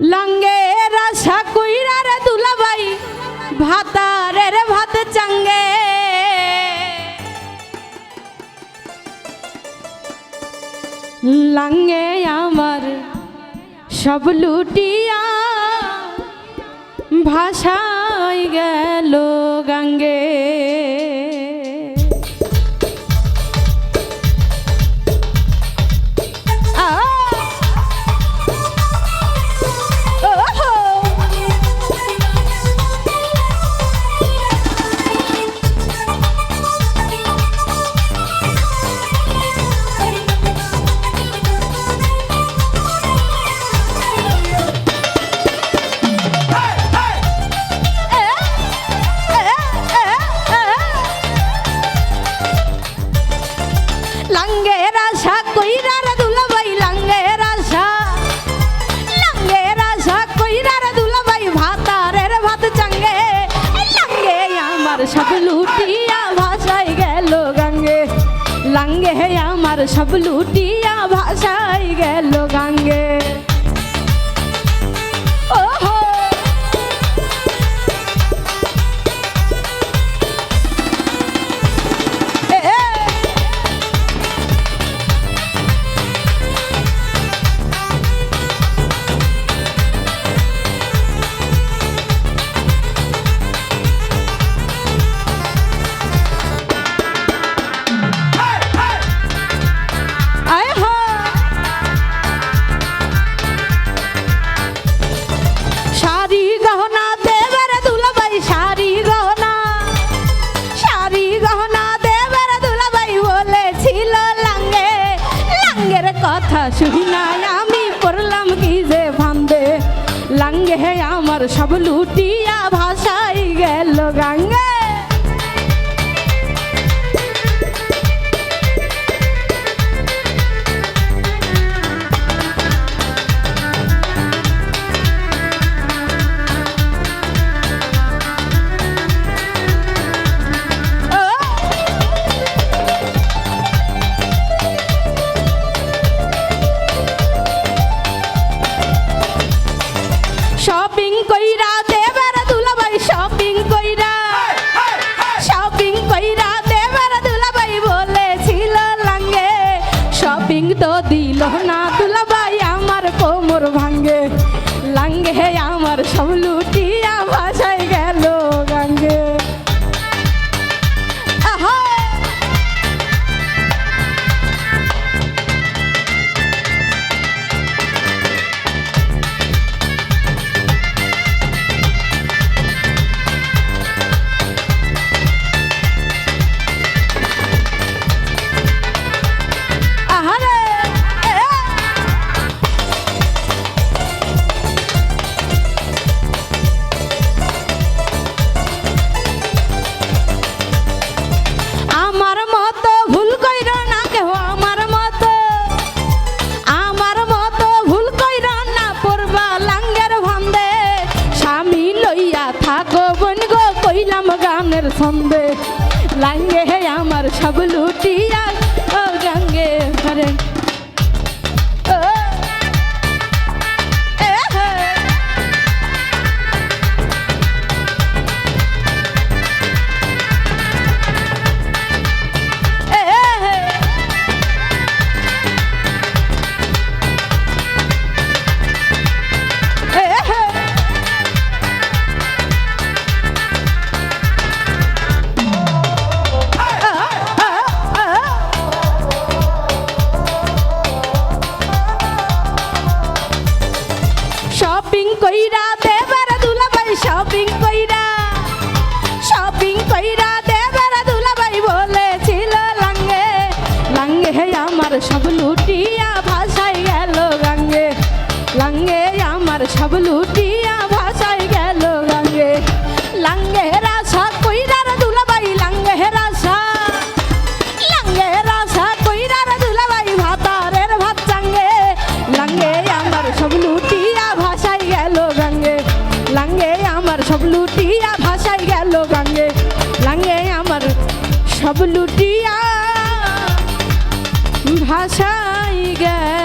লঙ্গে রাশা কুইরা রে দুলাবাই ভাতারে রে ভাত চাঙ্গে। লঙ্গে আমার সব লুটিয়া ভাষায় গেল গাঙ্গে। লুটিয়া ভাষায় গেল গঙ্গে। লাঙ্গে আমার সব লুটিয়া ভাষায় গেল গাঙ্গে। নাই আমি পড়লাম কি যে ভান্দে লাঙ্গে আমার সব লুটিয়া ভাষাই গেল গাঙ্গে। আমার ছন্দে লাঙ্গে হে আমার সব লুটিয়া। শপিং কইরা দেবার দুলাভাই শপিং কইরা। শপিং কইরা দেবার দুলাভাই বলেছিল লাঙ্গে লাঙ্গে হে আমার সব লুটিয়া ভাষায় গেল গাঙ্গে লাঙ্গে আমার সব লুটিয়া ভাষায় গেল গাঙ্গে লাঙ্গে রাসা কইরার দুলাভাই লাঙ্গে রাসা লাঙ্গে রাসা কইরার দুলাভাই, ভাতারের ভাত চাঙ্গে লাঙ্গে আমার সব লুটিয়া সব লুটিয়া ভাষায় গেল